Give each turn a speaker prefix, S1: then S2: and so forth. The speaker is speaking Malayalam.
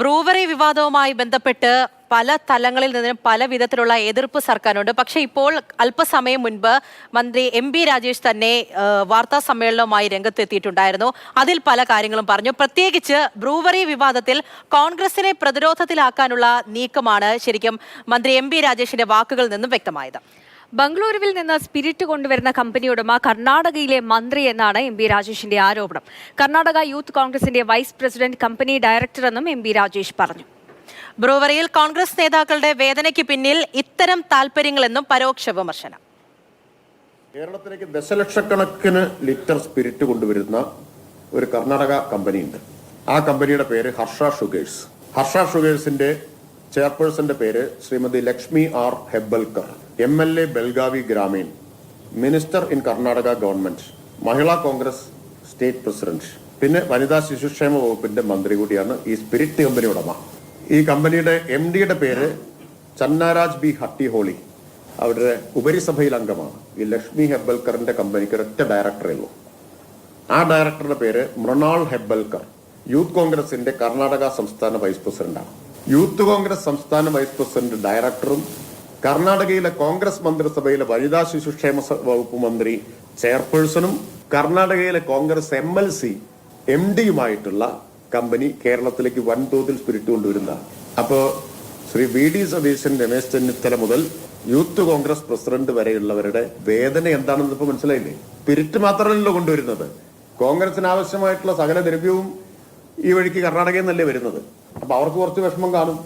S1: ബ്രൂവറി വിവാദവുമായി ബന്ധപ്പെട്ട് പല തലങ്ങളിൽ നിന്നും പല വിധത്തിലുള്ള എതിർപ്പ് സർക്കാരുണ്ട് പക്ഷെ ഇപ്പോൾ അല്പസമയം മുൻപ് മന്ത്രി എം ബി രാജേഷ് തന്നെ വാർത്താ സമ്മേളനവുമായി രംഗത്തെത്തിയിട്ടുണ്ടായിരുന്നു. അതിൽ പല കാര്യങ്ങളും പറഞ്ഞു. പ്രത്യേകിച്ച് ബ്രൂവറി വിവാദത്തിൽ കോൺഗ്രസിനെ പ്രതിരോധത്തിലാക്കാനുള്ള നീക്കമാണ് ശരിക്കും മന്ത്രി എം ബി രാജേഷിന്റെ വാക്കുകളിൽ നിന്നും വ്യക്തമായത്.
S2: ബംഗളൂരുവിൽ നിന്ന് സ്പിരിറ്റ് കൊണ്ടുവരുന്ന കമ്പനി ഉടമ കർണാടകയിലെ മന്ത്രി എന്നാണ് എം ബി രാജേഷിന്റെ ആരോപണം. കർണാടക യൂത്ത് കോൺഗ്രസിന്റെ വൈസ് പ്രസിഡന്റ് കമ്പനി ഡയറക്ടർ എന്നും എം ബി രാജേഷ് പറഞ്ഞു.
S1: ബ്രൂവറിയിൽ കോൺഗ്രസ് നേതാക്കളുടെ വേദനയ്ക്ക് പിന്നിൽ ഇത്തരം താല്പര്യങ്ങളെന്നും പരോക്ഷ വിമർശനം.
S3: കേരളത്തിലേക്ക് ദശലക്ഷക്കണക്കിന് ലിറ്റർ സ്പിരിറ്റ് കൊണ്ടുവരുന്ന ഒരു കർണാടക കമ്പനിയുണ്ട്. ആ കമ്പനിയുടെ പേര് ഹർഷ ഷുഗേഴ്സ്. ഹർഷ ഷുഗേഴ്സിന്റെ ചെയർപേഴ്സന്റെ പേര് Shrimati Lakshmi R Hebbalkar M L A Belgavi Gramin minister in Karnataka government Mahila Congress state president പിന്നെ വനിതാ ശിശുക്ഷേമ വകുപ്പിന്റെ മന്ത്രി കൂടിയാണ് ഈ സ്പിരിറ്റ് കമ്പനി ഉടമ. ഈ കമ്പനിയുടെ എം ഡിയുടെ പേര് ചന്നാരാജ് ബി ഹട്ടി ഹോളി അവരുടെ ഉപരിസഭയിൽ അംഗമാണ്. ഈ ലക്ഷ്മി ഹെബൽക്കറിന്റെ കമ്പനിക്ക് ഒരൊറ്റ ഡയറക്ടറേ ഉള്ളൂ. ആ ഡയറക്ടറുടെ പേര് മൃണാൾ ഹെബൽക്കർ യൂത്ത് കോൺഗ്രസിന്റെ കർണാടക സംസ്ഥാന വൈസ് പ്രസിഡന്റാണ് യൂത്ത് കോൺഗ്രസ് സംസ്ഥാന വൈസ് പ്രസിഡന്റ് ഡയറക്ടറും കർണാടകയിലെ കോൺഗ്രസ് മന്ത്രിസഭയിലെ വനിതാ ശിശുക്ഷേമ വകുപ്പ് മന്ത്രി ചെയർപേഴ്സണും കർണാടകയിലെ Congress M L C M ഡിയുമായിട്ടുള്ള company കേരളത്തിലേക്ക് വൻതോതിൽ സ്പിരിറ്റ് കൊണ്ടുവരുന്നതാണ് അപ്പോ ശ്രീ വി ഡി സതീശൻ രമേശ് ചെന്നിത്തല മുതൽ യൂത്ത് കോൺഗ്രസ് പ്രസിഡന്റ് വരെയുള്ളവരുടെ വേദന എന്താണെന്ന് ഇപ്പൊ മനസ്സിലായില്ലേ? സ്പിരിറ്റ് മാത്രമല്ലല്ലോ കൊണ്ടുവരുന്നത്. കോൺഗ്രസിന് ആവശ്യമായിട്ടുള്ള സകല ദ്രവ്യവും ഈ വഴിക്ക് കർണാടകയിൽ നിന്നല്ലേ വരുന്നത്. അപ്പൊ അവർക്ക് കുറച്ച് വിഷമം കാണും.